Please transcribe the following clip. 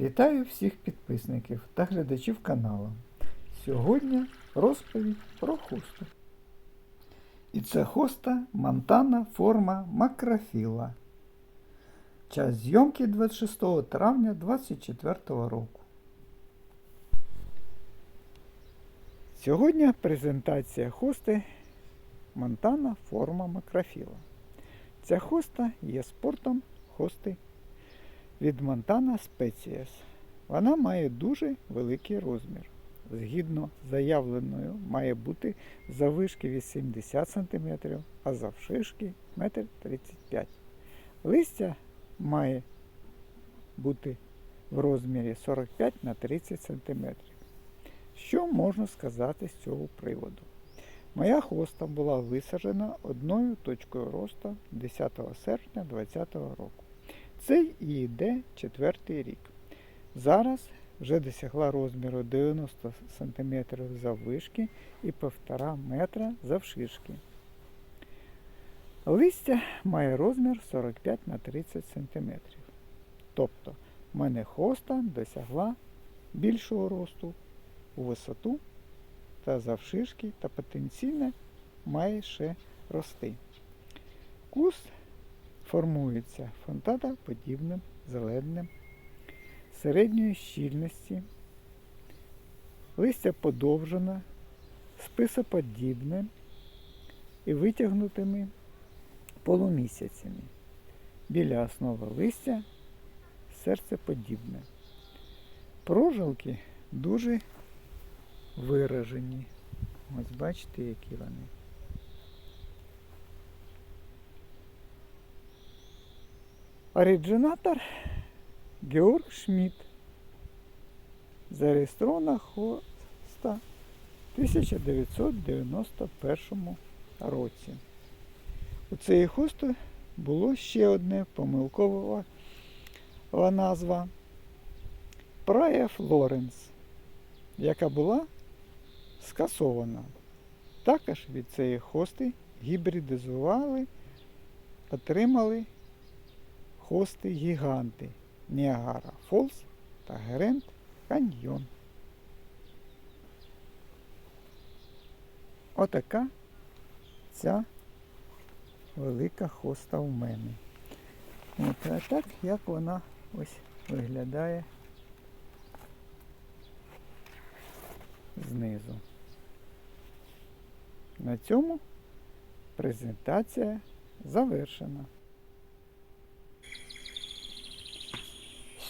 Вітаю всіх підписників та глядачів каналу. Сьогодні розповідь про хусту. І це хоста Монтана форма макрофіла. Час зйомки 26 травня 2024 року. Сьогодні презентація хости Монтана форма макрофіла. Ця хоста є спортом хости від Montana Species. Вона має дуже великий розмір. Згідно заявленою, має бути завишки 80 см, а завширшки 1,35 м. Листя має бути в розмірі 45 на 30 см. Що можна сказати з цього приводу? Моя хоста була висаджена одною точкою росту 10 серпня 2020 року. Це і йде четвертий рік. Зараз вже досягла розміру 90 см заввишки і 1,5 метра завширшки. Листя має розмір 45 на 30 см. Тобто мене хоста досягла більшого росту у висоту та завширшки та потенційно має ще рости. Куст формується фонтаноподібним зеленим середньої щільності, листя подовжене, списоподібне і витягнутими полумісяцями. Біля основи листя серцеподібне. Прожилки дуже виражені. Ось бачите, які вони. Оригінатор Георг Шмідт. Зареєстрована хоста в 1991 році. У цієї хости було ще одне помилкова назва Прая Флоренс, яка була скасована. Також від цієї хости гібридизували, отримали хости гіганти Ніагара Фолс та Грент Каньйон. Отака ця велика хоста у мене. От, а так як вона ось виглядає знизу. На цьому презентація завершена.